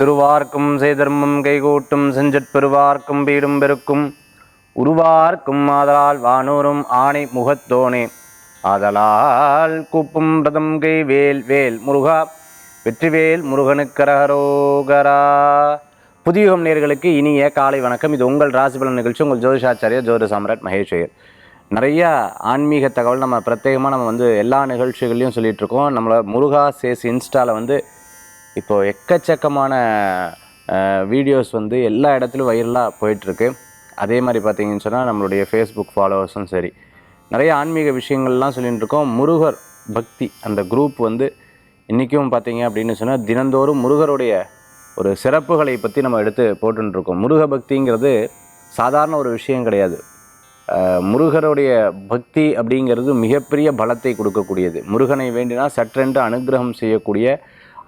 திருவார்க்கும் செய்தர்மம் கைகூட்டும் செஞ்சற்பெருவார்க்கும் பீடும் பெருக்கும். உருவார்க்கும் ஆதலால் வானூரும் ஆணை முகத்தோனே. ஆதலால் கூப்பும் ரதம் கை வேல் வேல் முருகா. வெற்றிவேல் முருகனுக்கரகரோகரா புதியுகம் நேர்களுக்கு இனிய காலை வணக்கம். இது உங்கள் ராசிபலன் நிகழ்ச்சி. உங்கள் ஜோதிஷாச்சாரியா ஜோதி சாம்ராட் மகேஷ் ஐயர் நிறைய ஆன்மீக தகவல் நம்ம பிரத்யேகமாக நம்ம வந்து எல்லா நிகழ்ச்சிகள்லையும் சொல்லிகிட்ருக்கோம் இருக்கோம். நம்மளோட முருகா சேஸ் இன்ஸ்டாவில் வந்து இப்போது எக்கச்சக்கமான வீடியோஸ் வந்து எல்லா இடத்துலையும் வைரலாக போயிட்டுருக்கு. அதே மாதிரி பார்த்தீங்கன்னு சொன்னால் நம்மளுடைய ஃபேஸ்புக் ஃபாலோவர்ஸும் சரி. நிறைய ஆன்மீக விஷயங்கள்லாம் சொல்லிகிட்டு இருக்கோம். முருகர் பக்தி அந்த குரூப் வந்து இன்றைக்கும் பார்த்தீங்க அப்படின்னு சொன்னால் தினந்தோறும் முருகருடைய ஒரு சிறப்புகளை பற்றி நம்ம எடுத்து போட்டுருக்கோம் முருக பக்திங்கிறது சாதாரண ஒரு விஷயம் கிடையாது. முருகருடைய பக்தி அப்படிங்கிறது மிகப்பெரிய பலத்தை கொடுக்கக்கூடியது. முருகனை வேண்டினால் சற்றென்று அனுக்கிரகம் செய்யக்கூடிய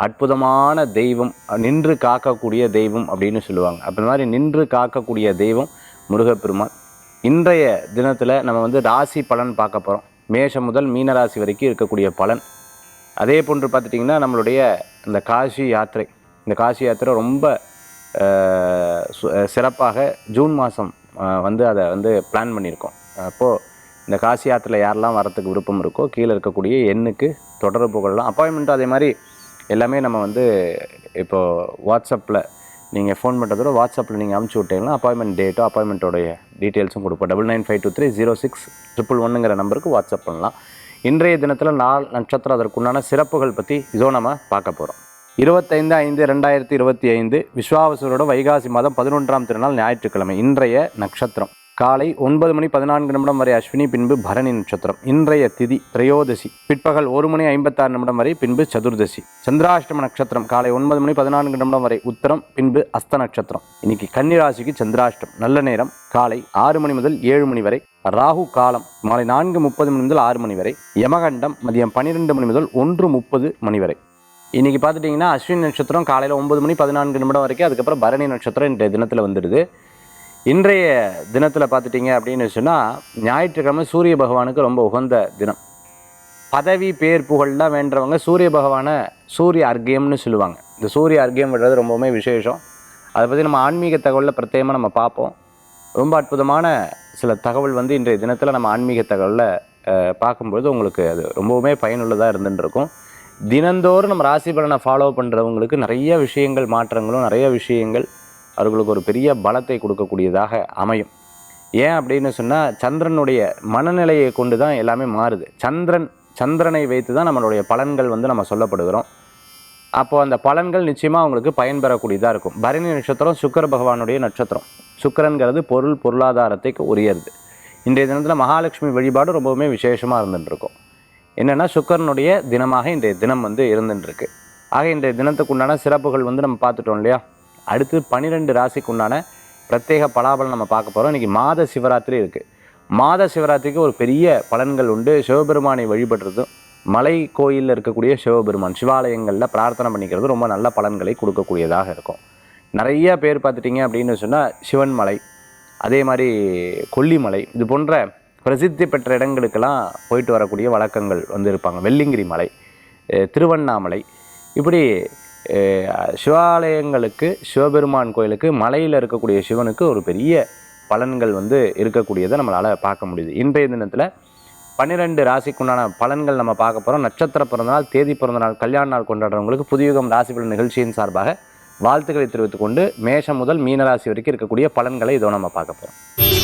அற்புதமான தெய்வம் நின்று காக்கக்கூடிய தெய்வம் அப்படின்னு சொல்லுவாங்க. அப்போ மாதிரி நின்று காக்கக்கூடிய தெய்வம் முருகப்பெருமான். இன்றைய தினத்தில் நம்ம வந்து ராசி பலன் பார்க்க போகிறோம் மேஷம் முதல் மீனராசி வரைக்கும் இருக்கக்கூடிய பலன். அதே போன்று பார்த்துட்டிங்கன்னா நம்மளுடைய இந்த காசி யாத்திரை. இந்த காசி யாத்திரை ரொம்ப சு- சிறப்பாக ஜூன் மாதம் வந்து அதை வந்து பிளான் பண்ணியிருக்கோம். அப்போது இந்த காசி யாத்திரையில் யாரெல்லாம் வரத்துக்கு விருப்பம் இருக்கோ கீழே இருக்கக்கூடிய எண்ணுக்கு தொடர்பு கொள்ளலாம். அப்பாயின்மெண்ட்டும் அதே மாதிரி எல்லாமே நம்ம வந்து இப்போது வாட்ஸ்அப்பில் நீங்கள் ஃபோன் பண்ணுறதோட வாட்ஸ்அப்பில் நீங்கள் அமுச்சு விட்டீங்கன்னா அப்பாயின்மெண்ட் டேட்டோ அப்பாயின்மெண்ட்டோடைய டீட்டெயில்ஸும் கொடுப்போம். Double nine five two three zero six triple ஒன்னுங்கிற நம்பருக்கு வாட்ஸ்அப் பண்ணலாம். இன்றைய தினத்தில் நாள் நட்சத்திரம் அதற்குண்டான சிறப்புகள் பற்றி இதோ நம்ம பார்க்க போகிறோம் இருபத்தைந்து ஐந்து ரெண்டாயிரத்தி இருபத்தி ஐந்து விஸ்வாவசரோட வைகாசி மாதம் பதினொன்றாம் திருநாள் ஞாயிற்றுக்கிழமை இன்றைய நட்சத்திரம். காலை ஒன்பது மணி பதினான்கு நிமிடம் வரை அஸ்வினி பின்பு பரணி நட்சத்திரம். இன்றைய திதி திரையோதசி. பிற்பகல் ஒரு மணி ஐம்பத்தாறு நிமிடம் வரை பின்பு சதுர்தசி. சந்திராஷ்டம நட்சத்திரம் காலை ஒன்பது மணி பதினான்கு நிமிடம் வரை உத்தரம் பின்பு அஸ்த நட்சத்திரம். இன்னைக்கு கன்னிராசிக்கு சந்திராஷ்டம். நல்ல நேரம். காலை ஆறு மணி முதல் ஏழு மணி வரை ராகு காலம் மாலை நான்கு முப்பது மணி முதல் ஆறு மணி வரை யமகண்டம் மதியம் பன்னிரெண்டு மணி முதல் ஒன்று முப்பது மணி வரை. இன்னைக்கு பார்த்துட்டிங்கன்னா அஸ்வினி நட்சத்திரம் காலையில் ஒன்பது மணி பதினான்கு நிமிடம் வரைக்கும் அதுக்கப்புறம் பரணி நட்சத்திரம் இன்றைய தினத்தில் வந்துடுது. இன்றைய தினத்தில் பார்த்துட்டிங்க அப்படின்னு சொன்னால் ஞாயிற்றுக்கிழமை சூரிய பகவானுக்கு ரொம்ப உகந்த தினம். பதவி பேர் புகழ்லாம் வேண்டவங்க சூரிய பகவானை சூரிய அர்க்கியம்னு சொல்லுவாங்க. இந்த சூரிய அர்க்கியம் விடுறது ரொம்பவுமே விசேஷம். அதை பற்றி நம்ம ஆன்மீக தகவலில் பிரத்யேகமாக நம்ம பார்ப்போம். ரொம்ப அற்புதமான சில தகவல் வந்து இன்றைய தினத்தில் நம்ம ஆன்மீக தகவலில் பார்க்கும்பொழுது உங்களுக்கு அது ரொம்பவுமே பயனுள்ளதாக இருந்துருக்கும் தினந்தோறும் நம்ம ராசி பலனை ஃபாலோ பண்ணுறவங்களுக்கு நிறைய விஷயங்கள் மாற்றங்களும் நிறைய விஷயங்கள் அவர்களுக்கு ஒரு பெரிய பலத்தை கொடுக்கக்கூடியதாக அமையும். ஏன் அப்படின்னு சொன்னால் சந்திரனுடைய மனநிலையை கொண்டு தான் எல்லாமே மாறுது. சந்திரன் சந்திரனை வைத்து தான் நம்மளுடைய பலன்கள் வந்து நம்ம சொல்லப்படுகிறோம். அப்போது அந்த பலன்கள் நிச்சயமாக அவங்களுக்கு பயன்பெறக்கூடியதாக இருக்கும். பரணி நட்சத்திரம் சுக்கர பகவானுடைய நட்சத்திரம். சுக்கரன்கிறது பொருள் பொருளாதாரத்துக்கு உரியது இன்றைய தினத்தில் மகாலட்சுமி வழிபாடு ரொம்பவுமே விசேஷமாக இருந்துட்டுருக்கும். என்னென்னா சுக்கரனுடைய தினமாக இன்றைய தினம் வந்து இருந்துட்டுருக்கு. ஆக இன்றைய தினத்துக்கு உண்டான சிறப்புகள் வந்து நம்ம பார்த்துட்டோம் இல்லையா? அடுத்து பன்னிரெண்டு ராசிக்கு உண்டான பிரத்யேக பலாபலம் நம்ம பார்க்க போகிறோம் இன்றைக்கி மாத சிவராத்திரி இருக்குது மாத சிவராத்திரிக்கு ஒரு பெரிய பலன்கள் உண்டு. சிவபெருமானை வழிபடுறதும் மலை கோயிலில் இருக்கக்கூடிய சிவபெருமான் சிவாலயங்களில் பிரார்த்தனை பண்ணிக்கிறது ரொம்ப நல்ல பலன்களை கொடுக்கக்கூடியதாக இருக்கும். நிறைய பேர் பார்த்துட்டிங்க அப்படின்னு சொன்னால் சிவன் மலை அதே மாதிரி கொல்லிமலை இது போன்ற பிரசித்தி பெற்ற இடங்களுக்கெல்லாம் போயிட்டு வரக்கூடிய வழக்கங்கள் வந்து இருப்பாங்க வெள்ளிங்கிரி மலை திருவண்ணாமலை இப்படி சிவாலயங்களுக்கு சிவபெருமான் கோயிலுக்கு மலையில் இருக்கக்கூடிய சிவனுக்கு ஒரு பெரிய பலன்கள் வந்து இருக்கக்கூடியதை நம்மளால் பார்க்க முடியுது. இன்றைய தினத்தில் பன்னிரெண்டு ராசிக்குண்டான பலன்கள் நம்ம பார்க்க போகிறோம் நட்சத்திர பிறந்தநாள் தேதி பிறந்தநாள் கல்யாண நாள் கொண்டாடுறவங்களுக்கு புதியுகம் ராசி பலன் நிகழ்ச்சியின் சார்பாக வாழ்த்துக்களை தெரிவித்துக்கொண்டு மேஷம் முதல் மீனராசி வரைக்கும் இருக்கக்கூடிய பலன்களை இதோ நம்ம பார்க்க போகிறோம்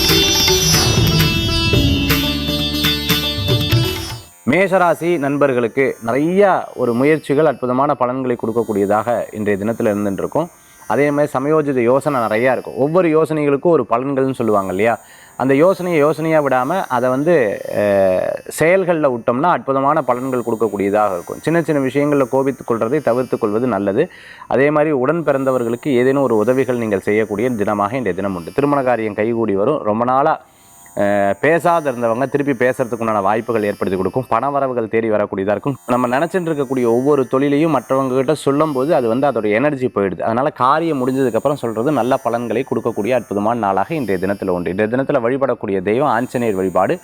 மேஷராசி நண்பர்களுக்கு நிறையா ஒரு முயற்சிகள் அற்புதமான பலன்களை கொடுக்கக்கூடியதாக இன்றைய தினத்தில் இருந்துருக்கும் அதே மாதிரி சமயோஜித யோசனை நிறையா இருக்கும். ஒவ்வொரு யோசனைகளுக்கும் ஒரு பலன்கள்னு சொல்லுவாங்க இல்லையா? அந்த யோசனையை யோசனையாக விடாமல் அதை வந்து செயல்களில் விட்டோம்னா அற்புதமான பலன்கள் கொடுக்கக்கூடியதாக இருக்கும். சின்ன சின்ன விஷயங்களில் கோபித்து கொள்வதை தவிர்த்து கொள்வது நல்லது. அதே மாதிரி உடன் பிறந்தவர்களுக்கு ஏதேனும் ஒரு உதவிகள் நீங்கள் செய்யக்கூடிய தினமாக இன்றைய தினம் உண்டு. திருமண காரியம் கைகூடி வரும். ரொம்ப நாளாக பேசாத இருந்தவங்க திருப்பி பேசுறதுக்கு உண்டான வாய்ப்புகள் ஏற்படுத்தி கொடுக்கும். பண வரவுகள் தேடி வரக்கூடியதாக இருக்கும். நம்ம நினச்சிட்டு இருக்கக்கூடிய ஒவ்வொரு தொழிலையும் மற்றவங்க கிட்ட சொல்லும்போது அது வந்து அதோட எனர்ஜி போயிடுது. அதனால் காரியம் முடிஞ்சதுக்கப்புறம் சொல்கிறது நல்ல பலன்களை கொடுக்கக்கூடிய அற்புதமான நாளாக இன்றைய தினத்தில் உண்டு. இன்றைய தினத்தில் வழிபடக்கூடிய தெய்வம் ஆஞ்சநேயர் வழிபாடு.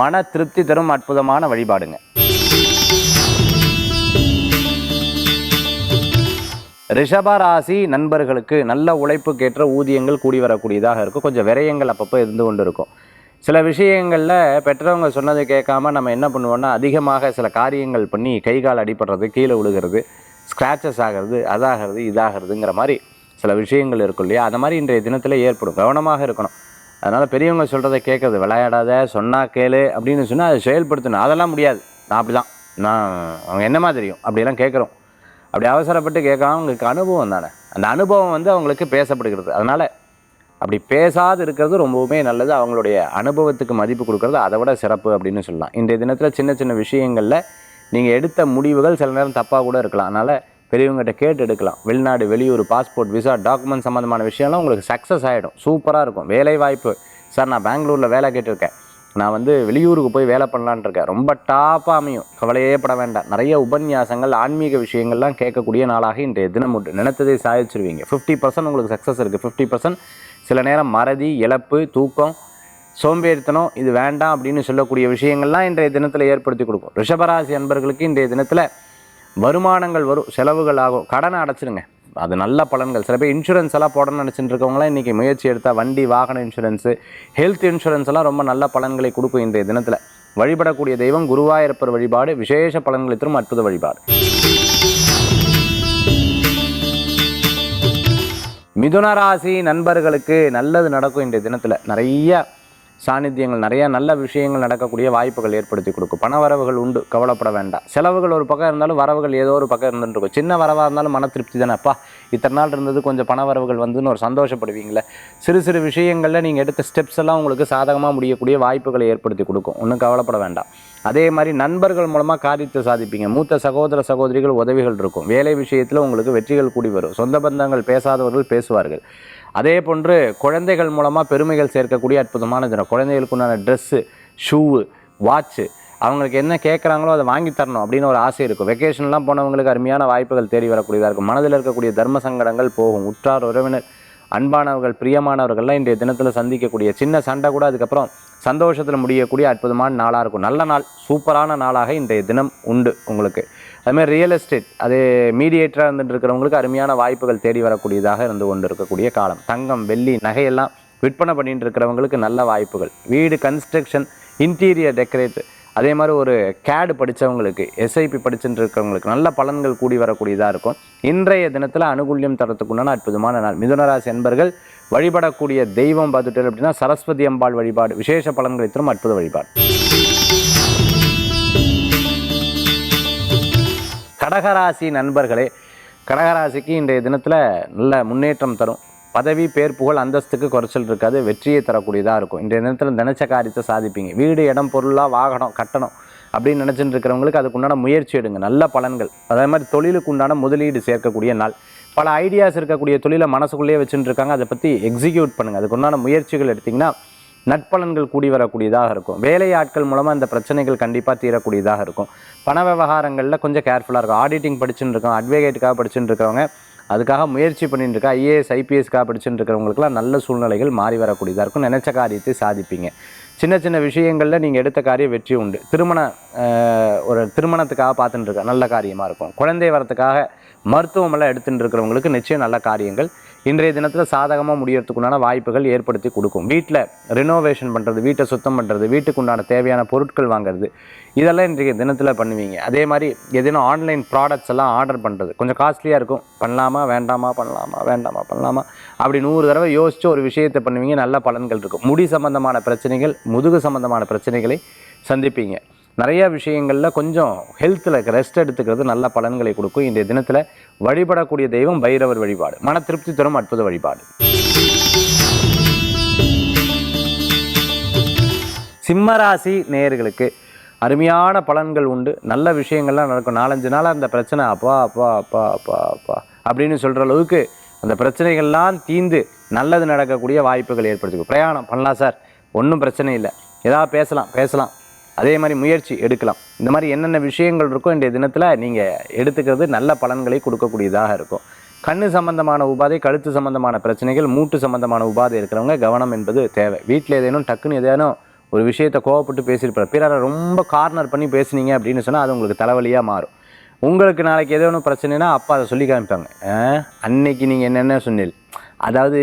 மன திருப்தி தரும் அற்புதமான வழிபாடுங்க. ரிஷப ராசி நண்பர்களுக்கு நல்ல உழைப்புக்கேற்ற ஊதியங்கள் கூடி வரக்கூடியதாக இருக்கும். கொஞ்சம் விரயங்கள் அப்பப்போ இருந்து கொண்டு இருக்கும் சில விஷயங்களில் பெற்றவங்க சொன்னதை கேட்காம நம்ம என்ன பண்ணுவோம்னா அதிகமாக சில காரியங்கள் பண்ணி கை கால் அடிபடுறது கீழே விழுகிறது ஸ்க்ராச்சஸ் ஆகிறது அதாகிறது இதாகிறதுங்கிற மாதிரி சில விஷயங்கள் இருக்கும் இல்லையா? அந்த மாதிரி இன்றைய தினத்தில் ஏற்படும். கவனமாக இருக்கணும். அதனால் பெரியவங்க சொல்கிறத கேட்குறது விளையாடாத சொன்னால் கேளு அப்படின்னு சொன்னால் அதை செயல்படுத்தணும். அதெல்லாம் முடியாது. நான் அப்படி தான் நான் அவங்க என்னமா தெரியும்? அப்படிலாம் கேட்குறோம். அப்படி அவசரப்பட்டு கேட்காம அவங்களுக்கு அனுபவம் தானே? அந்த அனுபவம் வந்து அவங்களுக்கு பேசப்படுகிறது. அதனால் அப்படி பேசாது இருக்கிறது ரொம்பவுமே நல்லது. அவங்களுடைய அனுபவத்துக்கு மதிப்பு கொடுக்கறது அதை விட சிறப்பு அப்படின்னு சொல்லலாம். இன்றைய தினத்தில் சின்ன சின்ன விஷயங்களில் நீங்கள் எடுத்த முடிவுகள் சில நேரம் தப்பாக கூட இருக்கலாம். அதனால் பெரியவங்ககிட்ட கேட்டு எடுக்கலாம். வெளிநாடு வெளியூர் பாஸ்போர்ட் விசா டாக்குமெண்ட் சம்மந்தமான விஷயம்லாம் உங்களுக்கு சக்ஸஸ் ஆகிடும் சூப்பராக இருக்கும். வேலை வாய்ப்பு சார் நான் பெங்களூரில் வேலை கேட்டிருக்கேன். நான் வந்து வெளியூருக்கு போய் வேலை பண்ணலான்னு இருக்கேன். ரொம்ப டாப்பாக அமையும். கவலையே பட வேண்டாம். நிறைய உபன்யாசங்கள் ஆன்மீக விஷயங்கள்லாம் கேட்கக்கூடிய நாளாக இன்றைய தினம் உண்டு. நினைத்ததை சாதிச்சிருவீங்க. ஃபிஃப்டி பர்சன்ட் உங்களுக்கு சக்ஸஸ் இருக்குது ஃபிஃப்டி பர்சன்ட் சில நேரம் மறதி இழப்பு தூக்கம் சோம்பேறித்தனம் இது வேண்டாம் அப்படின்னு சொல்லக்கூடிய விஷயங்கள்லாம் இன்றைய தினத்தில் ஏற்படுத்தி கொடுக்கும். ரிஷபராசி அன்பர்களுக்கு இன்றைய தினத்தில் வருமானங்கள் வரும் செலவுகள் ஆகும். கடனை அடைச்சிருங்க. அது நல்ல பலன்கள். சில பேர் இன்சூரன்ஸ் எல்லாம் போடணும்னு நினச்சிட்டு இருக்கவங்களாம் இன்றைக்கி முயற்சி எடுத்தால் வண்டி வாகன இன்சூரன்ஸு ஹெல்த் இன்சூரன்ஸ் எல்லாம் ரொம்ப நல்ல பலன்களை கொடுக்கும் இன்றைய தினத்தில். வழிபடக்கூடிய தெய்வம் குருவாயிருப்பர் வழிபாடு விசேஷ பலன்களை தரும் அற்புத வழிபாடு. மிதுன ராசி நண்பர்களுக்கு நல்லது நடக்கும் இன்றைய தினத்தில் நிறைய சாநித்தியங்கள் நிறையா நல்ல விஷயங்கள் நடக்கக்கூடிய வாய்ப்புகள் ஏற்படுத்தி கொடுக்கும். பண வரவுகள் உண்டு கவலைப்பட வேண்டாம். செலவுகள் ஒரு பக்கம் இருந்தாலும் வரவுகள் ஏதோ ஒரு பக்கம் இருந்துருக்கும் சின்ன வரவாக இருந்தாலும் மன திருப்தி தானே. அப்பா இத்தனை நாள் இருந்தது கொஞ்சம் பண வரவுகள் வந்துன்னு ஒரு சந்தோஷப்படுவீங்களே. சிறு சிறு விஷயங்களில் நீங்கள் எடுத்த ஸ்டெப்ஸ் எல்லாம் உங்களுக்கு சாதகமாக முடியக்கூடிய வாய்ப்புகளை ஏற்படுத்தி கொடுக்கும். ஒன்றும் கவலைப்பட வேண்டாம். அதே மாதிரி நண்பர்கள் மூலமாக காரியத்தை சாதிப்பீங்க. மூத்த சகோதர சகோதரிகள் உதவிகள் இருக்கும். வேலை விஷயத்தில் உங்களுக்கு வெற்றிகள் கூடி வரும். சொந்த பந்தங்கள் பேசாதவர்கள் பேசுவார்கள். அதே போன்று குழந்தைகள் மூலமாக பெருமைகள் சேர்க்கக்கூடிய அற்புதமான தினம். குழந்தைகளுக்கு உண்டான ட்ரெஸ்ஸு ஷூவு வாட்ச்சு அவங்களுக்கு என்ன கேட்குறாங்களோ அதை வாங்கி தரணும் அப்படின்னு ஒரு ஆசை இருக்கும். வெக்கேஷன்லாம் போனவங்களுக்கு அருமையான வாய்ப்புகள் தேடி வரக்கூடியதாக இருக்கும். மனதில் இருக்கக்கூடிய தர்ம சங்கடங்கள் போகும். உற்றார் உறவினர் அன்பானவர்கள் பிரியமானவர்கள்லாம் இன்றைய தினத்தில் சந்திக்கக்கூடிய சின்ன சண்டை கூட அதுக்கப்புறம் சந்தோஷத்தில் முடியக்கூடிய அற்புதமான நாளாக இருக்கும். நல்ல நாள் சூப்பரான நாளாக இன்றைய தினம் உண்டு உங்களுக்கு. அதுமாதிரி ரியல் எஸ்டேட் அது மீடியேட்டராக இருந்துட்டு இருக்கிறவங்களுக்கு அருமையான வாய்ப்புகள் தேடி வரக்கூடியதாக இருந்து கொண்டு இருக்கக்கூடிய காலம். தங்கம் வெள்ளி நகையெல்லாம் விற்பனை பண்ணிட்டு இருக்கிறவங்களுக்கு நல்ல வாய்ப்புகள். வீடு கன்ஸ்ட்ரக்ஷன் இன்டீரியர் டெக்கரேட் அதே மாதிரி ஒரு கேடு படித்தவங்களுக்கு எஸ்ஐபி படிச்சுட்டு இருக்கிறவங்களுக்கு நல்ல பலன்கள் கூடி வரக்கூடியதாக இருக்கும். இன்றைய தினத்தில் அனுகூல்யம் தரத்துக்குண்டான அற்புதமான நாள். மிதுனராசி என்பர்கள் வழிபடக்கூடிய தெய்வம் பார்த்துட்டு அப்படின்னா சரஸ்வதி அம்பாள் வழிபாடு விசேஷ பலன்களை தரும் அற்புத வழிபாடு. கடகராசி நண்பர்களே கடகராசிக்கு இன்றைய தினத்தில் நல்ல முன்னேற்றம் தரும். பதவி பேர் புகழ் அந்தஸ்துக்கு குறைச்சல் இருக்காது. வெற்றியை தரக்கூடியதாக இருக்கும். இன்றைய தினத்தில் நினச்ச காரியத்தை சாதிப்பீங்க. வீடு இடம் பொருளாக வாகனம் கட்டணம் அப்படின்னு நினச்சிட்டு இருக்கிறவங்களுக்கு அதுக்குண்டான முயற்சி எடுங்க. நல்ல பலன்கள். அதே மாதிரி தொழிலுக்கு உண்டான முதலீடு சேர்க்கக்கூடிய நாள். பல ஐடியாஸ் இருக்கக்கூடிய தொழிலை மனசுக்குள்ளேயே வச்சுட்டு இருக்காங்க. அதை பற்றி எக்ஸிக்யூட் பண்ணுங்கள் அதுக்கு உண்டான முயற்சிகள் எடுத்திங்கன்னா நட்பலன்கள் கூடி வரக்கூடியதாக இருக்கும். வேலை ஆட்கள் மூலமாக இந்த பிரச்சனைகள் கண்டிப்பாக தீரக்கூடியதாக இருக்கும். பண விவகாரங்களில் கொஞ்சம் கேர்ஃபுல்லாக இருக்கும். ஆடிட்டிங் படிச்சுட்டு இருக்கோம். அட்வொகேட்டுக்காக படிச்சுட்டு இருக்கவங்க அதுக்காக முயற்சி பண்ணிட்டு இருக்கா ஐஏஎஸ் ஐபிஎஸ்க்காக படிச்சுட்டு இருக்கிறவங்களுக்குலாம் நல்ல சூழ்நிலைகள் மாறி வரக்கூடியதாக இருக்கும். நினச்ச காரியத்தை சாதிப்பீங்க. சின்ன சின்ன விஷயங்களில் நீங்கள் எடுத்த காரியம் வெற்றி உண்டு. திருமண ஒரு திருமணத்துக்காக பார்த்துட்டு இருக்க நல்ல காரியமாக இருக்கும். குழந்தை வரத்துக்காக மருத்துவமெல்லாம் எடுத்துகிட்டு இருக்கிறவங்களுக்கு நிச்சயம் நல்ல காரியங்கள் இன்றைய தினத்தில் சாதகமாக முடியறதுக்குண்டான வாய்ப்புகள் ஏற்படுத்தி கொடுக்கும். வீட்டில் ரினோவேஷன் பண்ணுறது வீட்டை சுத்தம் பண்ணுறது வீட்டுக்கு உண்டான தேவையான பொருட்கள் வாங்குறது இதெல்லாம் இன்றைய தினத்தில் பண்ணுவீங்க. அதே மாதிரி எதேனும் ஆன்லைன் ப்ராடக்ட்ஸ் எல்லாம் ஆர்டர் பண்ணுறது கொஞ்சம் காஸ்ட்லியாக இருக்கும். பண்ணலாமா வேண்டாமா பண்ணலாமா வேண்டாமா பண்ணலாமா? அப்படி நூறு தடவை யோசித்து ஒரு விஷயத்தை பண்ணுவீங்க. நல்ல பலன்கள் இருக்கும். முடி சம்பந்தமான பிரச்சனைகள் முதுகு சம்பந்தமான பிரச்சனைகளை சந்திப்பீங்க. நிறைய விஷயங்களில் கொஞ்சம் ஹெல்த்தில் ரெஸ்ட் எடுத்துக்கிறது நல்ல பலன்களை கொடுக்கும். இன்றைய தினத்தில் வழிபடக்கூடிய தெய்வம் பைரவர் வழிபாடு. மன திருப்தி தரும் அற்புத வழிபாடு. சிம்மராசி நேயர்களுக்கு அருமையான பலன்கள் உண்டு. நல்ல விஷயங்கள்லாம் நடக்கும். நாலஞ்சு நாளாக அந்த பிரச்சனை அப்பா அப்பா அப்பா அப்பா அப்பா அப்படின்னு சொல்கிற அளவுக்கு அந்த பிரச்சனைகள்லாம் தீந்து நல்லது நடக்கக்கூடிய வாய்ப்புகள் ஏற்படுத்திக்கும். பிரயாணம் பண்ணலாம் சார். ஒன்றும் பிரச்சனை இல்லை. ஏதாவது பேசலாம். பேசலாம். அதே மாதிரி முயற்சி எடுக்கலாம். இந்த மாதிரி என்னென்ன விஷயங்கள் இருக்கோ இன்றைய தினத்தில் நீங்கள் எடுத்துக்கிறது நல்ல பலன்களை கொடுக்கக்கூடியதாக இருக்கும். கண்ணு சம்பந்தமான உபாதை கழுத்து சம்பந்தமான பிரச்சனைகள் மூட்டு சம்பந்தமான உபாதை இருக்கிறவங்க கவனம் என்பது தேவை. வீட்டில் ஏதேனும் டக்குன்னு ஏதேனும் ஒரு விஷயத்தை கோவப்பட்டு பேசியிருப்பார். பிறரை ரொம்ப கார்னர் பண்ணி பேசுனீங்க அப்படின்னு சொன்னால் அது உங்களுக்கு தலைவலியாக மாறும். உங்களுக்கு நாளைக்கு ஏதோ ஒன்று பிரச்சனைனா அப்பா அதை சொல்லி காமிப்பாங்க. அன்னைக்கு நீங்கள் என்னென்ன சொன்னீங்க? அதாவது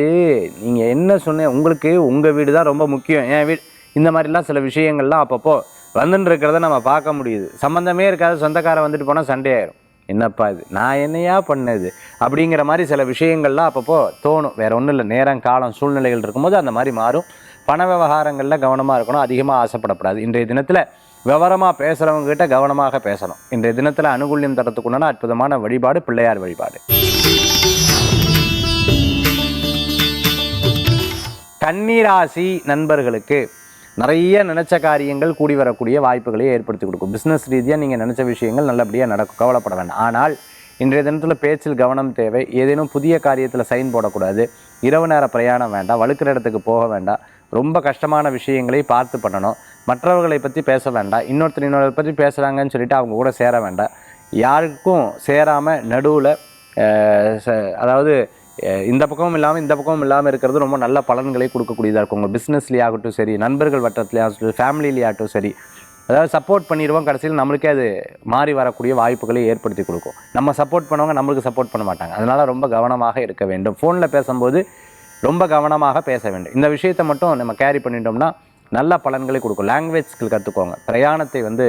நீங்கள் என்ன சொன்ன உங்களுக்கு உங்கள் வீடு தான் ரொம்ப முக்கியம். என் வீடு இந்த மாதிரிலாம் சில விஷயங்கள்லாம் அப்பப்போ வந்துன்னு இருக்கிறத நம்ம பார்க்க முடியுது. சம்மந்தமே இருக்காது. சொந்தக்காரன் வந்துட்டு போனால் சண்டே ஆயிரும் என்னப்பா இது? நான் என்னையா பண்ணது? அப்படிங்கிற மாதிரி சில விஷயங்கள்லாம் அப்பப்போ தோணும். வேறு ஒன்றும் இல்லை. நேரம் காலம் சூழ்நிலைகள் இருக்கும்போது அந்த மாதிரி மாறும். பண விவகாரங்களில் கவனமாக இருக்கணும். அதிகமாக ஆசைப்படக்கூடாது. இன்றைய தினத்தில் விவரமாக பேசுகிறவங்ககிட்ட கவனமாக பேசணும். இன்றைய தினத்தில் அனுகூல்யம் தரத்துக்குண்டான அற்புதமான வழிபாடு பிள்ளையார் வழிபாடு. கன்னிராசி நண்பர்களுக்கு நிறைய நினச்ச காரியங்கள் கூடி வரக்கூடிய வாய்ப்புகளை ஏற்படுத்தி கொடுக்கும். பிஸ்னஸ் ரீதியாக நீங்கள் நினச்ச விஷயங்கள் நல்லபடியாக நடக்கும். கவலைப்பட வேண்டாம். ஆனால் இன்றைய தினத்தில் பேச்சில் கவனம் தேவை. ஏதேனும் புதிய காரியத்தில் சைன் போடக்கூடாது. இரவு நேர பிரயாணம் வேண்டாம். வழுக்கிற இடத்துக்கு போக வேண்டாம். ரொம்ப கஷ்டமான விஷயங்களை பார்த்து பண்ணணும். மற்றவர்களை பற்றி பேச வேண்டாம். இன்னொருத்தர் இன்னொரு பற்றி பேசுகிறாங்கன்னு சொல்லிட்டு அவங்க கூட சேர வேண்டாம். யாருக்கும் சேராமல் நடுவில் அதாவது இந்த பக்கமும் இல்லாமல் இந்த பக்கமும் இல்லாமல் இருக்கிறது ரொம்ப நல்ல பலன்களை கொடுக்கக்கூடியதாக இருக்கும். உங்கள் பிஸ்னஸ்லேயாகட்டும் சரி நண்பர்கள் வட்டத்துலேயாகட்டும் ஃபேமிலிலேயே சரி. அதாவது சப்போர்ட் பண்ணிடுவோம் கடைசியில் நம்மளுக்கே அது மாறி வரக்கூடிய வாய்ப்புகளை ஏற்படுத்தி கொடுக்கும். நம்ம சப்போர்ட் பண்ணவங்க நம்மளுக்கு சப்போர்ட் பண்ண மாட்டாங்க. அதனால் ரொம்ப கவனமாக இருக்க வேண்டும். ஃபோனில் பேசும்போது ரொம்ப கவனமாக பேச வேண்டும். இந்த விஷயத்தை மட்டும் நம்ம கேரி பண்ணிட்டோம்னா நல்ல பலன்களை கொடுக்கும். லாங்குவேஜ் ஸ்கில் கற்றுக்கோங்க பிரயாணத்தை வந்து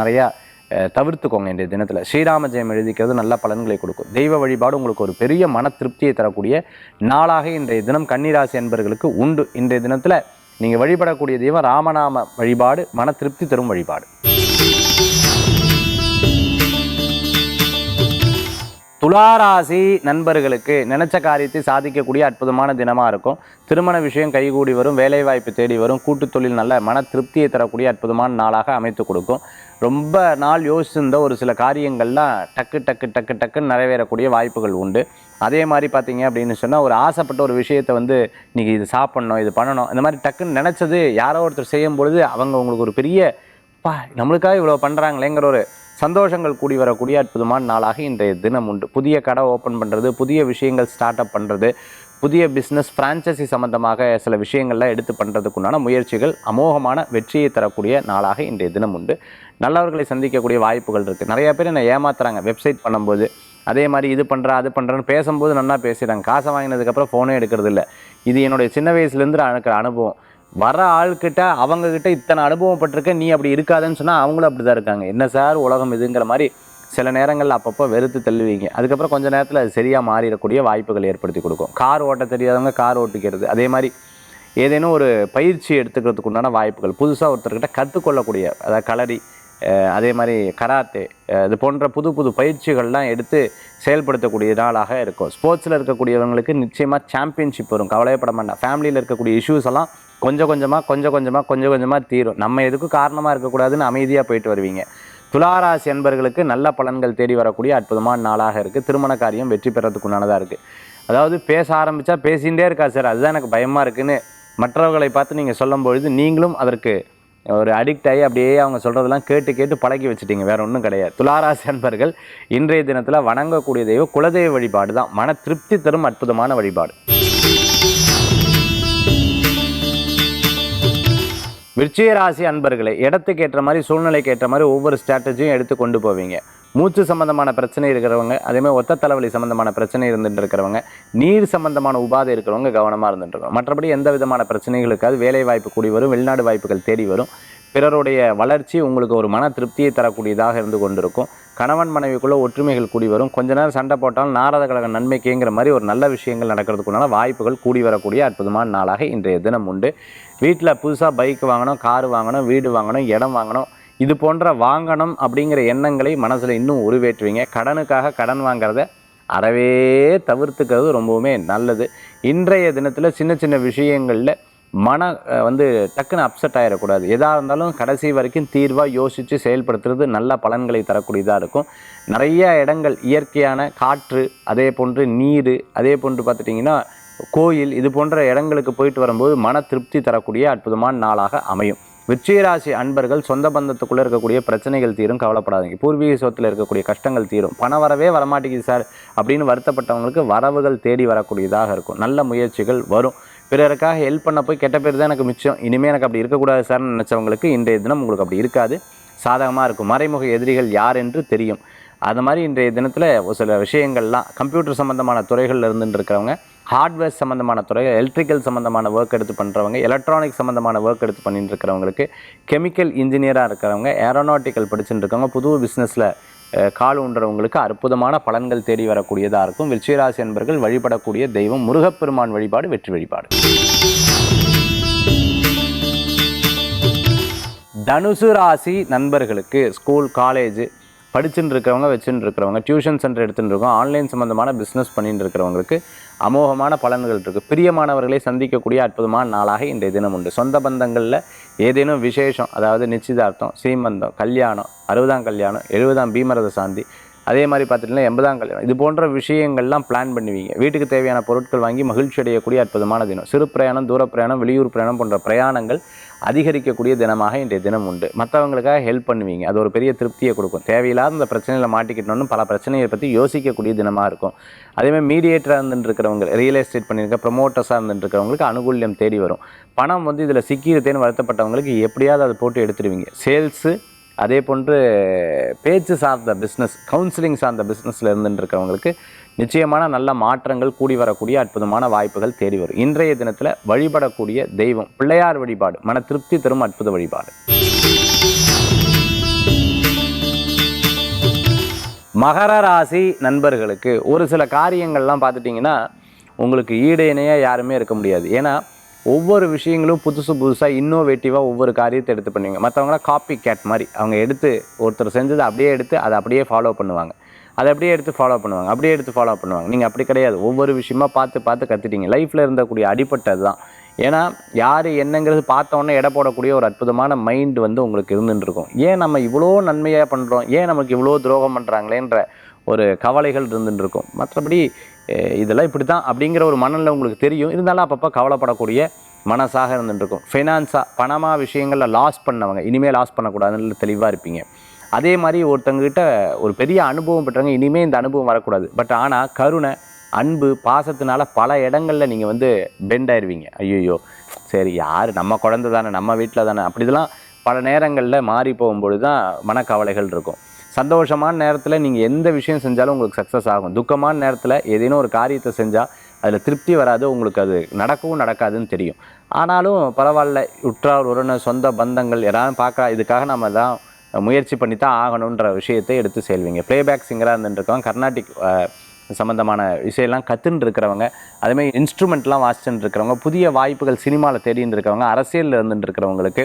நிறையா தவிர்த்துக்கோங்க இன்றைய தினத்தில். ஸ்ரீராம ஜெயம் எழுதிக்கிறது நல்ல பலன்களை கொடுக்கும். தெய்வ வழிபாடு உங்களுக்கு ஒரு பெரிய மன திருப்தியை தரக்கூடிய நாளாக இன்றைய தினம் கன்னிராசி என்பர்களுக்கு உண்டு. இன்றைய தினத்தில் நீங்கள் வழிபடக்கூடிய தெய்வம் ராமநாம வழிபாடு மன திருப்தி தரும் வழிபாடு. துளாராசி நண்பர்களுக்கு நினைச்ச காரியத்தை சாதிக்கக்கூடிய அற்புதமான தினமாக இருக்கும். திருமண விஷயம் கைகூடி வரும் வேலைவாய்ப்பு தேடி வரும் கூட்டுத் தொழில் நல்ல மன திருப்தியை தரக்கூடிய அற்புதமான நாளாக அமைத்து கொடுக்கும். ரொம்ப நாள் யோசிச்சிருந்த ஒரு சில காரியங்கள்லாம் டக்கு டக்கு டக்கு டக்குன்னு நிறைவேறக்கூடிய வாய்ப்புகள் உண்டு. அதே மாதிரி பார்த்தீங்க அப்படின்னு சொன்னால் ஒரு ஆசைப்பட்ட ஒரு விஷயத்தை வந்து நீங்கள் இது சாப்பிட்ணும் இது பண்ணணும் இந்த மாதிரி டக்குன்னு நினச்சது யாரோ ஒருத்தர் செய்யும் பொழுது அவங்க உங்களுக்கு ஒரு பெரிய பா நம்மளுக்காக இவ்வளோ பண்ணுறாங்களேங்கிற ஒரு சந்தோஷங்கள் கூடி வரக்கூடிய அற்புதமான நாளாக இன்றைய தினம் உண்டு. புதிய கடை ஓப்பன் பண்ணுறது புதிய விஷயங்கள் ஸ்டார்ட் அப் பண்ணுறது புதிய பிஸ்னஸ் ஃப்ரான்ச்சைசி சம்மந்தமாக சில விஷயங்கள்லாம் எடுத்து பண்ணுறதுக்குண்டான முயற்சிகள் அமோகமான வெற்றியை தரக்கூடிய நாளாக இன்றைய தினம் உண்டு. நல்லவர்களை சந்திக்கக்கூடிய வாய்ப்புகள் இருக்குது நிறையா பேர் என்னை ஏமாத்துறாங்க. வெப்சைட் பண்ணும்போது அதே மாதிரி இது பண்ணுறா அது பண்ணுறேன்னு பேசும்போது நல்லா பேசிடுறாங்க. காசை வாங்கினதுக்கப்புறம் ஃபோனே எடுக்கிறது இல்லை. இது என்னுடைய சின்ன வயசுலேருந்து அனுக்கிற அனுபவம். வர ஆள்கிட்ட அவங்கக்கிட்ட இத்தனை அனுபவப்பட்டிருக்க நீ அப்படி இருக்காதுன்னு சொன்னால் அவங்களும் அப்படி தான் இருக்காங்க. என்ன சார் உலகம் இதுங்கிற மாதிரி சில நேரங்களில் அப்பப்போ வெறுத்து தள்ளுவீங்க. அதுக்கப்புறம் கொஞ்சம் நேரத்தில் அது சரியாக மாறிடக்கூடிய வாய்ப்புகள் ஏற்படுத்தி கொடுக்கும். கார் ஓட்ட தெரியாதவங்க கார் ஓட்டிக்கிறது. அதே மாதிரி ஏதேனும் ஒரு பயிற்சி எடுத்துக்கிறதுக்கு உண்டான வாய்ப்புகள். புதுசாக ஒருத்தர்கிட்ட கற்றுக்கொள்ளக்கூடிய அதாவது களரி அதே மாதிரி கராத்தே இது போன்ற புது புது பயிற்சிகள்லாம் எடுத்து செயல்படுத்தக்கூடிய நாளாக இருக்கும். ஸ்போர்ட்ஸில் இருக்கக்கூடியவங்களுக்கு நிச்சயமாக சாம்பியன்ஷிப் வரும். கவலையப்பட மாட்டான் ஃபேமிலியில் இருக்கக்கூடிய இஷ்யூஸ் எல்லாம் கொஞ்சம் கொஞ்சமாக கொஞ்சம் கொஞ்சமாக கொஞ்சம் கொஞ்சமாக தீரும். நம்ம எதுக்கும் காரணமாக இருக்கக்கூடாதுன்னு அமைதியாக போயிட்டு வருவீங்க. துளாராசி என்பர்களுக்கு நல்ல பலன்கள் தேடி வரக்கூடிய அற்புதமான நாளாக இருக்குது திருமண காரியம் வெற்றி பெறத்துக்குண்டானதாக இருக்குது அதாவது பேச ஆரம்பித்தா பேசிகிட்டே இருக்கா சார். அதுதான் எனக்கு பயமாக இருக்குன்னு மற்றவர்களை பார்த்து நீங்கள் சொல்லும் பொழுது நீங்களும் அதற்கு ஒரு அடிக்ட் ஆகி அப்படியே அவங்க சொல்கிறதெல்லாம் கேட்டு கேட்டு பழகி வச்சுட்டீங்க. வேறு ஒன்றும் கிடையாது. துளாராசி அன்பர்கள் இன்றைய தினத்தில் வணங்கக்கூடிய தெய்வம் குலதெய்வ வழிபாடு தான் மன திருப்தி தரும் அற்புதமான வழிபாடு. விருச்சிக ராசி அன்பர்களே இடத்துக்கு ஏற்ற மாதிரி சூழ்நிலைக்கு ஏற்ற மாதிரி ஒவ்வொரு ஸ்ட்ராட்டஜியும் எடுத்து கொண்டு போவீங்க. மூச்சு சம்பந்தமான பிரச்சனை இருக்கிறவங்க அதேமாதிரி ஒத்த தலைவலி சம்பந்தமான பிரச்சனை இருந்துட்டு இருக்கிறவங்க நீர் சம்பந்தமான உபாதை இருக்கிறவங்க கவனமாக இருந்துட்டு இருக்கணும். மற்றபடி எந்த விதமான பிரச்சனைகள் இருக்காது வேலை வாய்ப்பு கூடி வரும் வெளிநாடு வாய்ப்புகள் தேடி வரும். பிறருடைய வளர்ச்சி உங்களுக்கு ஒரு மன திருப்தியை தரக்கூடியதாக இருந்து கொண்டிருக்கும். கணவன் மனைவிக்குள்ளே ஒற்றுமைகள் கூடி வரும். கொஞ்ச நேரம் சண்டை போட்டாலும் நாரத கழக நன்மைக்குங்கிற மாதிரி ஒரு நல்ல விஷயங்கள் நடக்கிறதுக்குனால வாய்ப்புகள் கூடி வரக்கூடிய அற்புதமான நாளாக இன்றைய தினம் உண்டு. வீட்டில் புதுசாக பைக் வாங்கணும் கார் வாங்கணும் வீடு வாங்கணும் இடம் வாங்கணும். இது போன்ற வாங்கணும் அப்படிங்கிற எண்ணங்களை மனசில் இன்னும் உருவேற்றுவீங்க. கடனுக்காக கடன் வாங்குறத அறவே தவிர்த்துக்கிறது ரொம்பவுமே நல்லது. இன்றைய தினத்தில் சின்ன சின்ன விஷயங்களில் மன வந்து டக்குன்னு அப்செட் ஆகிடக்கூடாது எதாக இருந்தாலும் கடைசி வரைக்கும் தீர்வாக யோசித்து செயல்படுத்துறது நல்ல பலன்களை தரக்கூடியதாக இருக்கும். நிறைய இடங்கள் இயற்கையான காற்று அதே போன்று நீர் அதே போன்று பார்த்துட்டிங்கன்னா கோயில் இது போன்ற இடங்களுக்கு போயிட்டு வரும்போது மன திருப்தி தரக்கூடிய அற்புதமான நாளாக அமையும். ராசி அன்பர்கள் சொந்த பந்தத்துக்குள்ளே இருக்கக்கூடிய பிரச்சனைகள் தீரும் கவலைப்படாதீங்க. பூர்வீக சொத்தில் இருக்கக்கூடிய கஷ்டங்கள் தீரும். பண வரவே வரமாட்டேங்குது சார். அப்படின்னு வருத்தப்பட்டவங்களுக்கு வரவுகள் தேடி வரக்கூடியதாக இருக்கும். நல்ல முயற்சிகள் வரும். பிறருக்காக ஹெல்ப் பண்ண போய் கெட்ட பேர் தான் எனக்கு மிச்சம். இனிமேல் எனக்கு அப்படி இருக்கக்கூடாது சார்னு நினச்சவங்களுக்கு இன்றைய தினம் உங்களுக்கு அப்படி இருக்காது. சாதகமாக இருக்கும். மறைமுக எதிரிகள் யார் என்று தெரியும். அது மாதிரி இன்றைய தினத்தில் ஒரு சில விஷயங்கள்லாம் கம்ப்யூட்டர் சம்மந்தமான துறைகளில் இருந்துட்டு இருக்கிறவங்க ஹார்ட்வேர் சம்மந்தமான துறை எலக்ட்ரிக்கல் சம்மந்தமான ஒர்க் எடுத்து பண்ணுறவங்க எலக்ட்ரானிக் சம்மந்தமான ஒர்க் எடுத்து பண்ணிட்டு இருக்கிறவங்களுக்கு கெமிக்கல் இன்ஜினியராக இருக்கிறவங்க ஏரோனாட்டிக்கல் படிச்சுட்டு இருக்கவங்க புது பிஸ்னஸில் கால் உண்டுறவங்களுக்கு அற்புதமான பலன்கள் தேடி வரக்கூடியதாக இருக்கும். விருச்சிகராசி என்பர்கள் வழிபடக்கூடிய தெய்வம் முருகப்பெருமான் வழிபாடு வெற்றி வழிபாடு. தனுசு ராசி நண்பர்களுக்கு ஸ்கூல் காலேஜ் படிச்சுட்டு இருக்கிறவங்க வச்சுட்டு இருக்கிறவங்க டியூஷன் சென்டர் எடுத்துகிட்டு இருக்கோம் ஆன்லைன் சம்மந்தமான பிஸ்னஸ் பண்ணிட்டு இருக்கிறவங்களுக்கு அமோகமான பலன்கள் இருக்குது பிரியமானவர்களை சந்திக்கக்கூடிய அற்புதமான நாளாக இன்றைய தினம் உண்டு. சொந்த பந்தங்களில் ஏதேனும் விசேஷம் அதாவது நிச்சயதார்த்தம் சீமந்தம் கல்யாணம் அறுபதாம் கல்யாணம் எழுபதாம் பீமரத சாந்தி அதே மாதிரி பார்த்துட்டிங்கன்னா எண்பதாம் கல்யாணம். இது போன்ற விஷயங்கள்லாம் பிளான் பண்ணுவீங்க. வீட்டுக்கு தேவையான பொருட்கள் வாங்கி மகிழ்ச்சி அடையக்கூடிய அற்புதமான தினம். சிறு பிரயாணம் தூர பிரயாணம் வெளியூர் பிரயாணம் போன்ற பிரயாணங்கள் அதிகரிக்கக்கூடிய தினமாக இன்றைய தினம் உண்டு. மற்றவங்களுக்காக ஹெல்ப் பண்ணுவீங்க. அது ஒரு பெரிய திருப்தியை கொடுக்கும். தேவையில்லாத இந்த பிரச்சனையில் மாட்டிக்கிட்டோன்னு பல பிரச்சனையை பற்றி யோசிக்கக்கூடிய தினமாக இருக்கும். அதேமாதிரி மீடியேட்டராக இருந்துருக்கிறவங்க ரியல் எஸ்டேட் பண்ணியிருக்க ப்ரொமோட்டர்ஸாக இருந்துருக்கிறவங்களுக்கு அனுகூல்யம் தேடி வரும். பணம் வந்து இதில் சிக்கியிருத்தேன்னு வருத்தப்பட்டவங்களுக்கு எப்படியாவது அதை போட்டு எடுத்துருவீங்க சேல்ஸு அதே போன்று பேச்சு சார்ந்த பிஸ்னஸ் கவுன்சிலிங் சார்ந்த பிஸ்னஸில் இருந்துட்டு இருக்கிறவங்களுக்கு நிச்சயமான நல்ல மாற்றங்கள் கூடி வரக்கூடிய அற்புதமான வாய்ப்புகள் தேடி வரும். இன்றைய தினத்தில் வழிபடக்கூடிய தெய்வம் பிள்ளையார் வழிபாடு மன திருப்தி தரும் அற்புத வழிபாடு. மகர ராசி நண்பர்களுக்கு ஒரு சில காரியங்கள்லாம் பார்த்துட்டிங்கன்னா உங்களுக்கு ஈடு இணையாக யாருமே இருக்க முடியாது. ஏன்னா ஒவ்வொரு விஷயங்களும் புதுசு புதுசாக இன்னோவேட்டிவாக ஒவ்வொரு காரியத்தை எடுத்து பண்ணுவீங்க. மற்றவங்களாம் காப்பி கேட் மாதிரி. அவங்க எடுத்து ஒருத்தர் செஞ்சதை அப்படியே எடுத்து அதை அப்படியே ஃபாலோ பண்ணுவாங்க. அதை அப்படியே எடுத்து ஃபாலோ பண்ணுவாங்க. அப்படியே எடுத்து ஃபாலோ பண்ணுவாங்க. நீங்கள் அப்படி கிடையாது. ஒவ்வொரு விஷயமா பார்த்து பார்த்து கற்றுட்டீங்க லைஃப்பில் இருந்தக்கூடிய அடிப்பட்டது தான். ஏன்னா யார் என்னங்கிறது பார்த்தோன்னே எடை போடக்கூடிய ஒரு அற்புதமான மைண்ட் வந்து உங்களுக்கு இருந்துட்டுருக்கும் ஏன் நம்ம இவ்வளோ நன்மையாக பண்ணுறோம் ஏன் நமக்கு இவ்வளோ துரோகம் பண்ணுறாங்களேன்ற ஒரு கவலைகள் இருந்துட்டுருக்கும் மற்றபடி இதெல்லாம் இப்படி தான் அப்படிங்கிற ஒரு மனநிலை உங்களுக்கு தெரியும். இருந்தாலும் அப்பப்போ கவலைப்படக்கூடிய மனசாக இருந்துட்டு ஃபினான்ஸாக ஃபைனான்ஸாக பணமாக விஷயங்களில் லாஸ் பண்ணவங்க இனிமேல் லாஸ் பண்ணக்கூடாதுன்னு தெளிவாக இருப்பீங்க. அதே மாதிரி ஒருத்தங்கக்கிட்ட ஒரு பெரிய அனுபவம் பெற்றவங்க இனிமேல் இந்த அனுபவம் வரக்கூடாது. பட் ஆனால் கருணை அன்பு பாசத்தினால பல இடங்களில் நீங்கள் வந்து பெண்ட் ஆயிடுவீங்க ஐயோ சரி யார் நம்ம குழந்த தானே நம்ம வீட்டில் தானே அப்படி இதெல்லாம் பல நேரங்களில் மாறி போகும்பொழுது தான் மனக்கவலைகள் இருக்கும். சந்தோஷமான நேரத்தில் நீங்கள் எந்த விஷயம் செஞ்சாலும் உங்களுக்கு சக்ஸஸ் ஆகும். துக்கமான நேரத்தில் ஏதேனும் ஒரு காரியத்தை செஞ்சால் அதில் திருப்தி வராது உங்களுக்கு அது நடக்கவும் நடக்காதுன்னு தெரியும். ஆனாலும் பரவாயில்ல உற்றார் உறவினர் சொந்த பந்தங்கள் யாராவது பார்க்க இதுக்காக நம்ம தான் முயற்சி பண்ணி தான் ஆகணுன்ற விஷயத்தை எடுத்து செல்வீங்க. ப்ளேபேக் சிங்கராக இருந்துருக்கவங்க கர்நாடிக் சம்மந்தமான விஷயம்லாம் கற்றுன்னு இருக்கிறவங்க அதேமாதிரி இன்ஸ்ட்ருமெண்ட்லாம் வாசிச்சுட்டு இருக்கிறவங்க புதிய வாய்ப்புகள் சினிமாவில் தேடின்னு இருக்கிறவங்க அரசியலில் இருந்துட்டு இருக்கிறவங்களுக்கு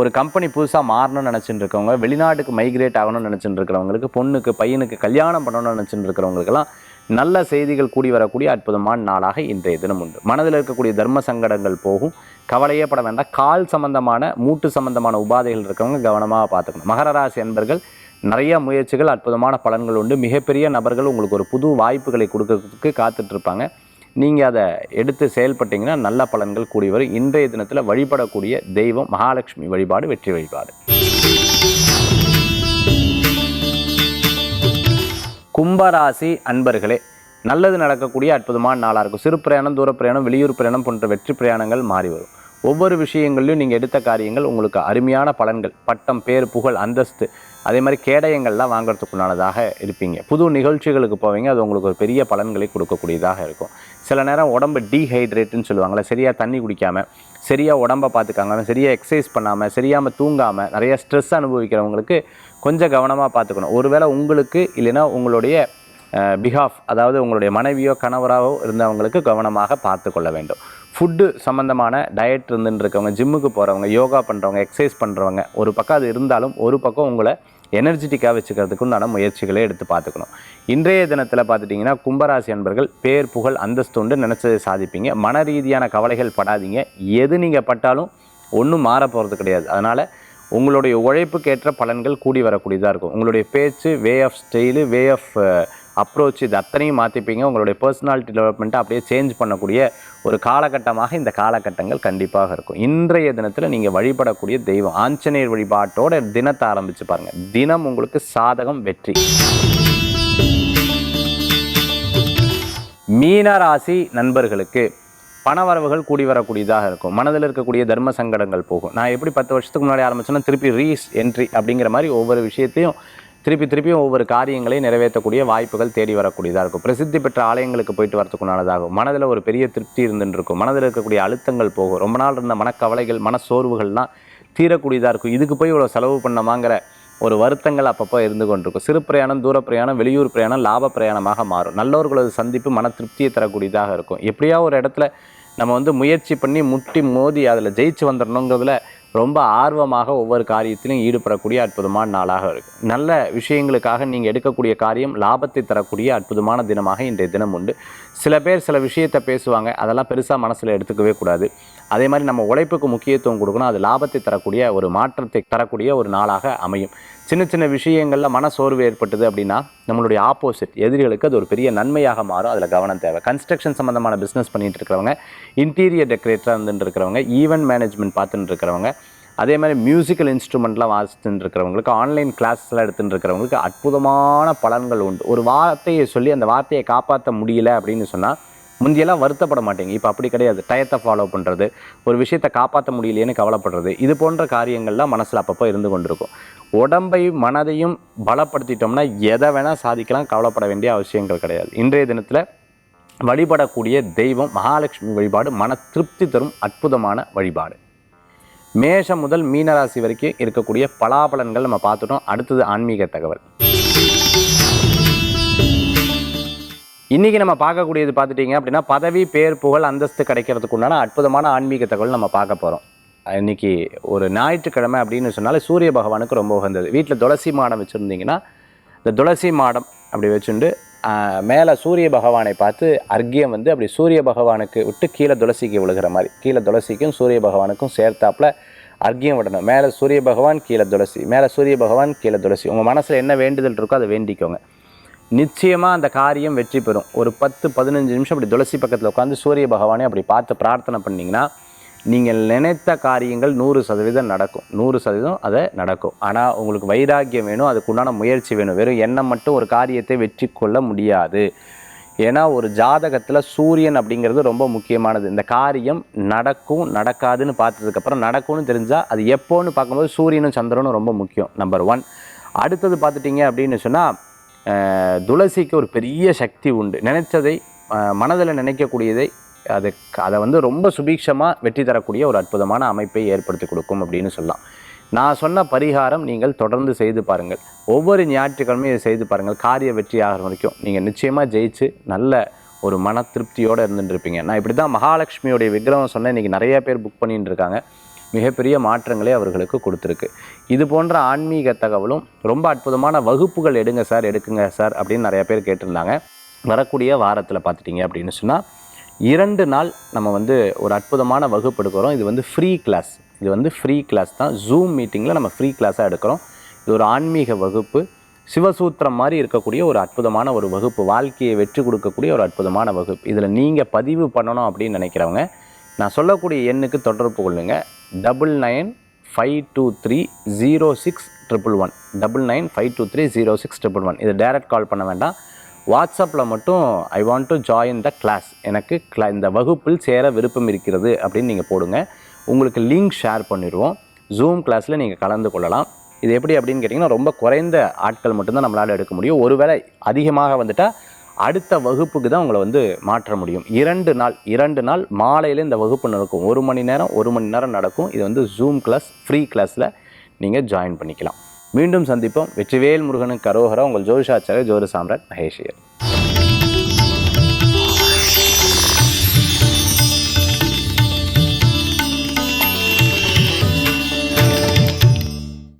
ஒரு கம்பெனி புதுசாக மாறணும்னு நினச்சிட்டு இருக்கவங்க வெளிநாட்டுக்கு மைக்ரேட் ஆகணும்னு நினச்சிட்டு இருக்கிறவங்களுக்கு பொண்ணுக்கு பையனுக்கு கல்யாணம் பண்ணணும்னு நினச்சிட்டு இருக்கிறவங்களுக்கெல்லாம் நல்ல செய்திகள் கூடி வரக்கூடிய அற்புதமான நாளாக இன்றைய தினம் உண்டு. மனதில் இருக்கக்கூடிய தர்ம சங்கடங்கள் போகும். கவலையே பட வேண்டாம். கால் சம்பந்தமான மூட்டு சம்பந்தமான உபாதைகள் இருக்கிறவங்க கவனமாக பார்த்துக்கணும். மகர ராசி என்பர்கள் நிறைய முயற்சிகள் அற்புதமான பலன்கள் உண்டு. மிகப்பெரிய நபர்கள் உங்களுக்கு ஒரு புது வாய்ப்புகளை கொடுக்கறதுக்கு காத்துட்ருப்பாங்க. நீங்கள் அதை எடுத்து செயல்பட்டீங்கன்னா நல்ல பலன்கள் கூடி வரும். இன்றைய தினத்தில் வழிபடக்கூடிய தெய்வம் மகாலட்சுமி வழிபாடு வெற்றி வழிபாடு. கும்பராசி அன்பர்களே நல்லது நடக்கக்கூடிய அற்புதமான நாளாக இருக்கும். சிறு பிரயாணம் தூர பிரயாணம் வெளியூர் பிரயாணம் போன்ற வெற்றி பிரயாணங்கள் மாறி வரும். ஒவ்வொரு விஷயங்கள்லையும் நீங்கள் எடுத்த காரியங்கள் உங்களுக்கு அருமையான பலன்கள். பட்டம் பேர் புகழ் அந்தஸ்து அதே மாதிரி கேடயங்கள்லாம் வாங்குறதுக்குண்டானதாக இருப்பீங்க. புது நிகழ்ச்சிகளுக்கு போவீங்க. அது உங்களுக்கு ஒரு பெரிய பலன்களை கொடுக்கக்கூடியதாக இருக்கும். சில நேரம் உடம்பு டீஹைட்ரேட்டுன்னு சொல்லுவாங்கள்ல சரியாக தண்ணி குடிக்காமல் சரியாக உடம்பை பார்த்துக்காம சரியாக எக்ஸசைஸ் பண்ணாமல் சரியாமல் தூங்காமல் நிறைய ஸ்ட்ரெஸ் அனுபவிக்கிறவங்களுக்கு கொஞ்சம் கவனமாக பார்த்துக்கணும். ஒருவேளை உங்களுக்கு இல்லைன்னா உங்களுடைய பிஹாஃப் அதாவது உங்களுடைய மனைவியோ கணவராவோ இருந்தவங்களுக்கு கவனமாக பார்த்து கொள்ள வேண்டும். ஃபுட்டு சம்மந்தமான டயட் இருந்துன்னு இருக்கவங்க ஜிம்முக்கு போகிறவங்க யோகா பண்ணுறவங்க எக்ஸசைஸ் பண்ணுறவங்க ஒரு பக்கம் அது இருந்தாலும் ஒரு பக்கம் உங்களை எனர்ஜெட்டிக்காக வச்சுக்கிறதுக்கு உண்டான முயற்சிகளை எடுத்து பார்த்துக்கணும். இன்றைய தினத்தில் பார்த்துட்டிங்கன்னா கும்பராசி அன்பர்கள் பேர் புகழ் அந்தஸ்து உண்டு நினச்சதை சாதிப்பீங்க. மன ரீதியான கவலைகள் படாதீங்க. எது நீங்கள் பட்டாலும் ஒன்றும் மாற போகிறது கிடையாது. அதனால் உங்களுடைய உழைப்புக்கேற்ற பலன்கள் கூடி வரக்கூடியதாக இருக்கும். உங்களுடைய பேச்சு way of style way of approach இது அத்தனையும் மாற்றிப்பீங்க உங்களுடைய பர்சனாலிட்டி டெவலப்மெண்ட்டை அப்படியே சேஞ்ச் பண்ணக்கூடிய ஒரு காலகட்டமாக இந்த காலகட்டங்கள் கண்டிப்பாக இருக்கும். இன்றைய தினத்தில் நீங்கள் வழிபடக்கூடிய தெய்வம் ஆஞ்சநேயர் வழிபாட்டோட தினத்தை ஆரம்பித்து பாருங்கள் தினம் உங்களுக்கு சாதகம் வெற்றி. மீனராசி நண்பர்களுக்கு பணவரவுகள் கூடி வரக்கூடியதாக இருக்கும். மனதில் இருக்கக்கூடிய தர்ம சங்கடங்கள் போகும். நான் எப்படி பத்து வருஷத்துக்கு முன்னாடி ஆரம்பிச்சேன்னா திருப்பி ரீஸ் என்ட்ரி அப்படிங்கிற மாதிரி ஒவ்வொரு விஷயத்தையும் திருப்பி திருப்பியும் ஒவ்வொரு காரியங்களையும் நிறைவேற்றக்கூடிய வாய்ப்புகள் தேடி வரக்கூடியதாக இருக்கும். பிரசித்தி பெற்ற ஆலயங்களுக்கு போயிட்டு வரத்துக்குனாலதாகும் மனதில் ஒரு பெரிய திருப்தி இருந்துட்டு இருக்கும் மனதில் இருக்கக்கூடிய அழுத்தங்கள் போகும். ரொம்ப நாள் இருந்த மனக்கவலைகள் மனசோர்வுகள்லாம் தீரக்கூடியதாக இருக்கும். இதுக்கு போய் இவ்வளோ செலவு பண்ணமாங்கிற ஒரு வருத்தங்கள் அப்பப்போ இருந்து கொண்டிருக்கும். சிறு பிரயாணம் தூர பிரயாணம் வெளியூர் பிரயாணம் லாப பிரயாணமாக மாறும். நல்லவர்களது சந்திப்பு மன திருப்தியை தரக்கூடியதாக இருக்கும். எப்படியா ஒரு இடத்துல நம்ம வந்து முயற்சி பண்ணி முட்டி மோதி அதில் ஜெயிச்சு வந்துடணுங்கிறதுல ரொம்ப ஆர்வமாக ஒவ்வொரு காரியத்திலும் ஈடுபடக்கூடிய அற்புதமான நாளாக இருக்கும் நல்ல விஷயங்களுக்காக நீங்கள் எடுக்கக்கூடிய காரியம் லாபத்தை தரக்கூடிய அற்புதமான தினமாக இன்றைய தினம் உண்டு. சில பேர் சில விஷயத்தை பேசுவாங்க. அதெல்லாம் பெருசாக மனசில் எடுத்துக்கவே கூடாது. அதே மாதிரி நம்ம உழைப்புக்கு முக்கியத்துவம் கொடுக்கணும். அது லாபத்தை தரக்கூடிய ஒரு மாற்றத்தை தரக்கூடிய ஒரு நாளாக அமையும். சின்ன சின்ன விஷயங்களில் மன சோர்வு ஏற்பட்டது அப்படின்னா நம்மளுடைய ஆப்போசிட் எதிரிகளுக்கு அது ஒரு பெரிய நன்மையாக மாறும். அதில் கவனம் தேவை. கன்ஸ்ட்ரக்ஷன் சம்மந்தமான பிஸ்னஸ் பண்ணிகிட்டு இருக்கிறவங்க இன்டீரியர் டெக்கரேட்டராக இருந்துட்டு இருக்கிறவங்க ஈவெண்ட் மேனேஜ்மெண்ட் பார்த்துட்டு இருக்கிறவங்க அதே மாதிரி மியூசிக்கல் இன்ஸ்ட்ருமெண்ட்லாம் வாசிச்சுட்டு இருக்கிறவங்களுக்கு ஆன்லைன் கிளாஸ்லாம் எடுத்துட்டு இருக்கிறவங்களுக்கு அற்புதமான பலன்கள் உண்டு. ஒரு வார்த்தையை சொல்லி அந்த வார்த்தையை காப்பாற்ற முடியல அப்படின்னு சொன்னால் முந்தியெல்லாம் வருத்தப்பட மாட்டீங்க. இப்போ அப்படி கிடையாது. டயத்தை ஃபாலோ பண்ணுறது ஒரு விஷயத்தை காப்பாற்ற முடியலையேன்னு கவலைப்படுறது இது போன்ற காரியங்கள்லாம் மனசில் அப்பப்போ இருந்து கொண்டிருக்கும். உடம்பையும் மனதையும் பலப்படுத்திட்டோம்னா எதை வேணால் சாதிக்கலாம் கவலைப்பட வேண்டிய அவசியங்கள் கிடையாது. இன்றைய தினத்தில் வழிபடக்கூடிய தெய்வம் மகாலட்சுமி வழிபாடு மன திருப்தி தரும் அற்புதமான வழிபாடு. மேஷம் முதல் மீனராசி வரைக்கும் இருக்கக்கூடிய பலாபலன்கள் நம்ம பார்த்துட்டோம். அடுத்தது ஆன்மீக தகவல். இன்றைக்கி நம்ம பார்க்கக்கூடியது பார்த்துட்டிங்க அப்படின்னா பதவி பேர் புகழ் அந்தஸ்து கிடைக்கிறதுக்கு உண்டான அற்புதமான ஆன்மீக தகவல் நம்ம பார்க்க போகிறோம் இன்னைக்கு ஒரு ஞாயிற்றுக்கிழமை அப்படின்னு சொன்னாலே சூரிய பகவானுக்கு ரொம்ப உகந்தது. வீட்டில் துளசி மாடம் வச்சுருந்தீங்கன்னா இந்த துளசி மாடம் அப்படி வச்சுண்டு மேலே சூரிய பகவானை பார்த்து அர்க்கியம் வந்து அப்படி சூரிய பகவானுக்கு விட்டு கீழே துளசிக்கு விழுகிற மாதிரி கீழே துளசிக்கும் சூரிய பகவானுக்கும் சேர்த்தாப்பில் அர்க்கியம் விடணும். மேலே சூரிய பகவான் கீழே துளசி. மேலே சூரிய பகவான் கீழே துளசி. உங்கள் மனசில் என்ன வேண்டுதல் இருக்கோ அதை வேண்டிக்கோங்க. நிச்சயமாக அந்த காரியம் வெற்றி பெறும். ஒரு பத்து பதினஞ்சு நிமிஷம் அப்படி துளசி பக்கத்தில் உட்காந்து சூரிய பகவானே அப்படி பார்த்து பிரார்த்தனை பண்ணிங்கன்னா நீங்கள் நினைத்த காரியங்கள் நூறு சதவீதம் நடக்கும். நூறு சதவீதம் அதை நடக்கும். ஆனால் உங்களுக்கு வைராக்கியம் வேணும் அதுக்குண்டான முயற்சி வேணும். வெறும் எண்ணம் மட்டும் ஒரு காரியத்தை வெற்றி கொள்ள முடியாது. ஏன்னா ஒரு ஜாதகத்தில் சூரியன் அப்படிங்கிறது ரொம்ப முக்கியமானது. இந்த காரியம் நடக்கும் நடக்காதுன்னு பார்த்ததுக்கப்புறம் நடக்கும்னு தெரிஞ்சால் அது எப்போன்னு பார்க்கும்போது சூரியனும் சந்திரனும் ரொம்ப முக்கியம் நம்பர் ஒன் அடுத்தது பார்த்துட்டிங்க அப்படின்னு சொன்னால் துளசிக்கு ஒரு பெரிய சக்தி உண்டு. நினைச்சதை மனதில் நினைக்கக்கூடியதை அது அதை வந்து ரொம்ப சுபீட்சமாக வெற்றி தரக்கூடிய ஒரு அற்புதமான அமைப்பை ஏற்படுத்தி கொடுக்கும் அப்படின்னு சொல்லலாம். நான் சொன்ன பரிகாரம் நீங்கள் தொடர்ந்து செய்து பாருங்கள். ஒவ்வொரு ஞாயிற்றுக்கிழமையும் இதை செய்து பாருங்கள். காரிய வெற்றி ஆகிற வரைக்கும் நீங்கள் நிச்சயமாக ஜெயிச்சு நல்ல ஒரு மன திருப்தியோடு இருந்துட்டுருப்பீங்க நான் இப்படி தான் மகாலட்சுமியோடைய விக்கிரகம் சொன்னேன். இன்றைக்கி நிறைய பேர் புக் பண்ணிட்டு இருக்காங்க. மிகப்பெரிய மாற்றங்களே அவர்களுக்கு கொடுத்துருக்கு. இது போன்ற ஆன்மீக தகவலும் ரொம்ப அற்புதமான வகுப்புகள் எடுங்க சார் எடுக்குங்க சார் அப்படின்னு நிறைய பேர் கேட்டிருந்தாங்க. வரக்கூடிய வாரத்தில் பார்த்துட்டிங்க அப்படின்னு சொன்னால் இரண்டு நாள் நம்ம வந்து ஒரு அற்புதமான வகுப்பு எடுக்கிறோம். இது வந்து ஃப்ரீ கிளாஸ் இது வந்து ஃப்ரீ கிளாஸ் தான். ஜூம் மீட்டிங்கில் நம்ம ஃப்ரீ கிளாஸாக எடுக்கிறோம். இது ஒரு ஆன்மீக வகுப்பு. சிவசூத்திரம் மாதிரி இருக்கக்கூடிய ஒரு அற்புதமான ஒரு வகுப்பு. வாழ்க்கையை வெற்றி கொடுக்கக்கூடிய ஒரு அற்புதமான வகுப்பு. இதில் நீங்கள் பதிவு பண்ணணும் அப்படின்னு நினைக்கிறவங்க நான் சொல்லக்கூடிய எண்ணுக்கு தொடர்பு கொள்ளுங்கள் double nine five two three zero six triple one double nine five two three zero six triple one இது டைரக்ட் கால் பண்ண வேண்டாம். வாட்ஸ்அப்பில் மட்டும் I want to join the class எனக்கு கிளா இந்த வகுப்பில் சேர விருப்பம் இருக்கிறது அப்படின்னு நீங்கள் போடுங்க. உங்களுக்கு லிங்க் ஷேர் பண்ணிடுவோம். ஜூம் கிளாஸில் நீங்கள் கலந்து கொள்ளலாம். இது எப்படி அப்படின்னு கேட்டிங்கன்னா ரொம்ப குறைந்த ஆட்கள் மட்டும்தான் நம்மளால் எடுக்க முடியும். ஒருவேளை அதிகமாக வந்துட்டால் அடுத்த வகுப்புக்கு தான் உங்களை வந்து மாற்ற முடியும். இரண்டு நாள் இரண்டு நாள் மாலையில் இந்த வகுப்பு நடக்கும். ஒரு மணி நேரம் ஒரு மணி நேரம் நடக்கும். இது வந்து ஜூம் கிளாஸ் ஃப்ரீ கிளாஸில் நீங்கள் ஜாயின் பண்ணிக்கலாம். மீண்டும் சந்திப்போம். வெற்றிவேல் முருகனுக்கு கரோகரா உங்கள் ஜோதிஷாச்சாரிய ஜோதி சாம்ராட் மகேஷியர்